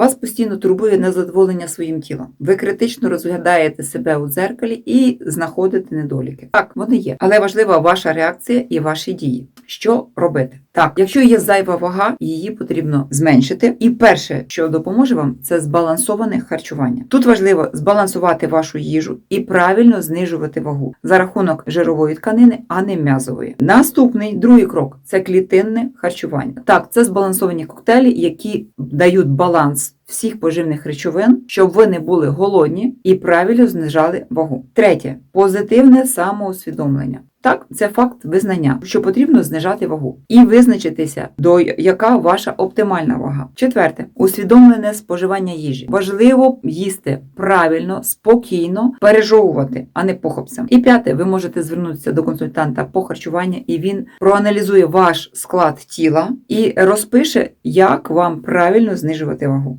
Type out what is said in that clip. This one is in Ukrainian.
Вас постійно турбує незадоволення своїм тілом. Ви критично розглядаєте себе у дзеркалі і знаходите недоліки. Так, вони є, але важлива ваша реакція і ваші дії. Що робити? Так, якщо є зайва вага, її потрібно зменшити. І перше, що допоможе вам, це збалансоване харчування. Тут важливо збалансувати вашу їжу і правильно знижувати вагу за рахунок жирової тканини, а не м'язової. Наступний другий крок це клітинне харчування. Так, це збалансовані коктейлі, які дають баланс. Всіх поживних речовин, щоб ви не були голодні і правильно знижали вагу. Третє позитивне самоусвідомлення. Так, це факт визнання, що потрібно знижати вагу і визначитися, до яка ваша оптимальна вага. Четверте усвідомлене споживання їжі. Важливо їсти правильно, спокійно, пережовувати, а не похопцем. І п'яте, ви можете звернутися до консультанта по харчуванню, і він проаналізує ваш склад тіла і розпише, як вам правильно знижувати вагу.